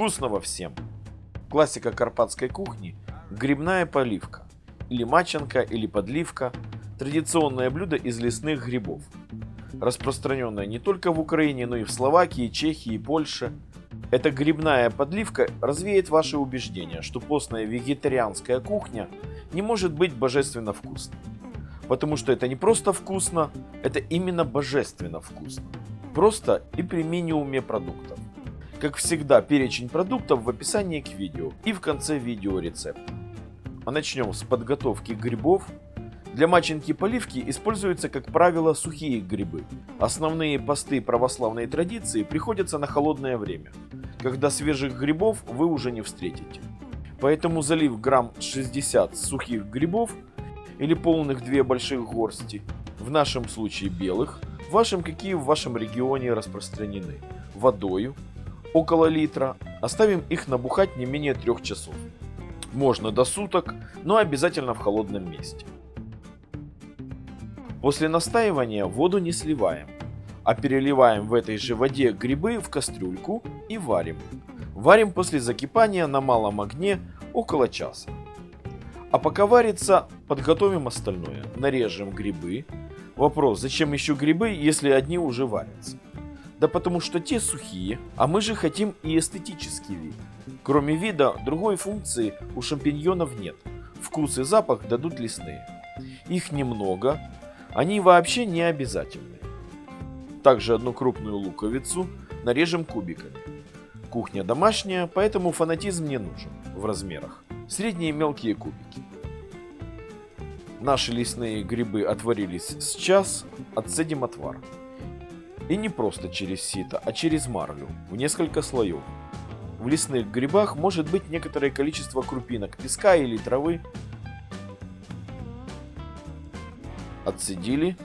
Вкусного всем! Классика карпатской кухни – грибная поливка, или маченка, или подливка – традиционное блюдо из лесных грибов. Распространенное не только в Украине, но и в Словакии, Чехии Польше. Эта грибная подливка развеет ваше убеждение, что постная вегетарианская кухня не может быть божественно вкусной. Потому что это не просто вкусно, это именно божественно вкусно. Просто и при минимуме продуктов. Как всегда, перечень продуктов в описании к видео и в конце видео рецепт. А начнем с подготовки грибов. Для маченки поливки используются, как правило, сухие грибы. Основные посты православной традиции приходятся на холодное время, когда свежих грибов вы уже не встретите. Поэтому залив грамм 60 сухих грибов или полных две больших горсти, в нашем случае белых, в вашем какие в вашем регионе распространены, водою, около литра. Оставим их набухать не менее трех часов. Можно до суток, но обязательно в холодном месте. После настаивания воду не сливаем, а переливаем в этой же воде грибы в кастрюльку и варим. Варим после закипания на малом огне около часа. А пока варится, подготовим остальное. Нарежем грибы. Вопрос, зачем еще грибы, если одни уже варятся? Да потому что те сухие, а мы же хотим и эстетический вид. Кроме вида, другой функции у шампиньонов нет. Вкус и запах дадут лесные. Их немного, они вообще не обязательны. Также одну крупную луковицу нарежем кубиками. Кухня домашняя, поэтому фанатизм не нужен в размерах. Средние мелкие кубики. Наши лесные грибы отварились с час, отцедим отвар. И не просто через сито, а через марлю, в несколько слоев. В лесных грибах может быть некоторое количество крупинок песка или травы. Отцедили.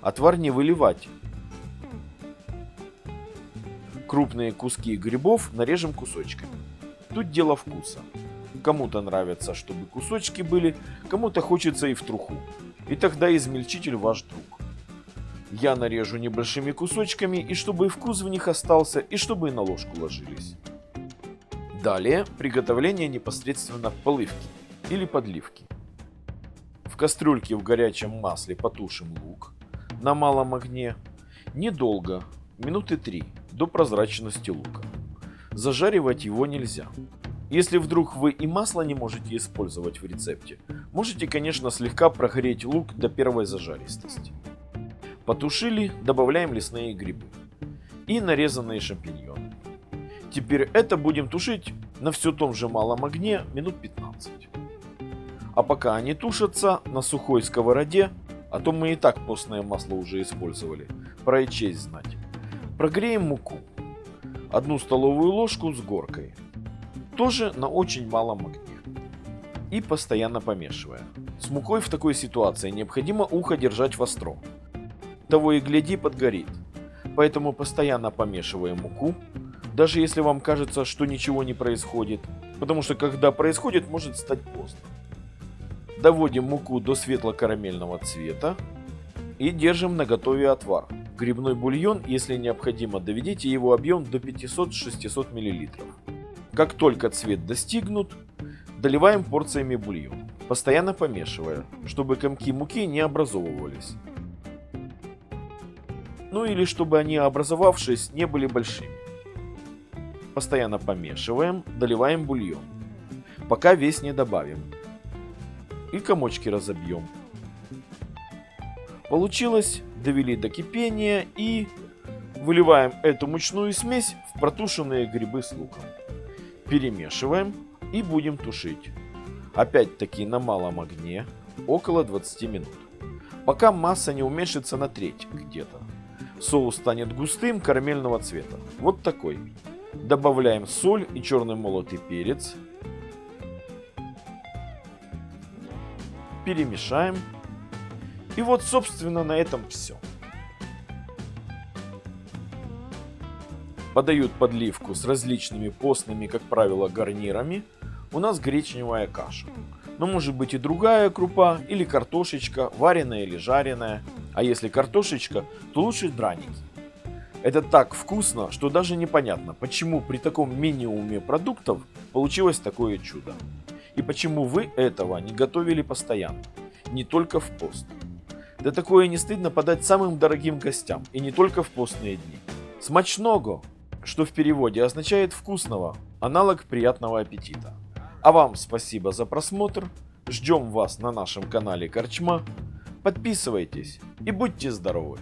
Отвар не выливать. Крупные куски грибов нарежем кусочками. Тут дело вкуса. Кому-то нравится, чтобы кусочки были, кому-то хочется и в труху. И тогда измельчитель ваш друг. Я нарежу небольшими кусочками, и чтобы вкус в них остался, и чтобы и на ложку ложились. Далее приготовление непосредственно поливки или подливки. В кастрюльке в горячем масле потушим лук на малом огне. Недолго, минуты 3, до прозрачности лука. Зажаривать его нельзя. Если вдруг вы и масло не можете использовать в рецепте, можете, конечно, слегка прогреть лук до первой зажаристости. Потушили, добавляем лесные грибы и нарезанные шампиньоны. Теперь это будем тушить на все том же малом огне минут 15. А пока они тушатся на сухой сковороде, а то мы и так постное масло уже использовали, про честь знать. Прогреем муку. Одну столовую ложку с горкой. Тоже на очень малом огне. И постоянно помешивая. С мукой в такой ситуации необходимо ухо держать востро, того и гляди подгорит. Поэтому постоянно помешиваем муку, даже если вам кажется, что ничего не происходит, потому что когда происходит, может стать поздно. Доводим муку до светло-карамельного цвета и держим на готове отвар. Грибной бульон, если необходимо, доведите его объем до 500-600 мл. Как только цвет достигнут, доливаем порциями бульон, постоянно помешивая, чтобы комки муки не образовывались ну или чтобы они, образовавшись, не были большими. Постоянно помешиваем, доливаем бульон, пока весь не добавим. И комочки разобьем. Получилось, довели до кипения и выливаем эту мучную смесь в протушенные грибы с луком. Перемешиваем и будем тушить. Опять-таки на малом огне, около 20 минут. Пока масса не уменьшится на треть где-то. Соус станет густым, карамельного цвета. Вот такой. Добавляем соль и черный молотый перец. Перемешаем. И вот, собственно, на этом все. Подают подливку с различными постными, как правило, гарнирами. У нас гречневая каша. Но может быть и другая крупа, или картошечка, вареная или жареная. А если картошечка, то лучше драники. Это так вкусно, что даже непонятно, почему при таком минимуме продуктов получилось такое чудо. И почему вы этого не готовили постоянно, не только в пост. Да такое не стыдно подать самым дорогим гостям, и не только в постные дни. Смачного, что в переводе означает вкусного, аналог приятного аппетита. А вам спасибо за просмотр, ждем вас на нашем канале Корчма, подписывайтесь и будьте здоровы!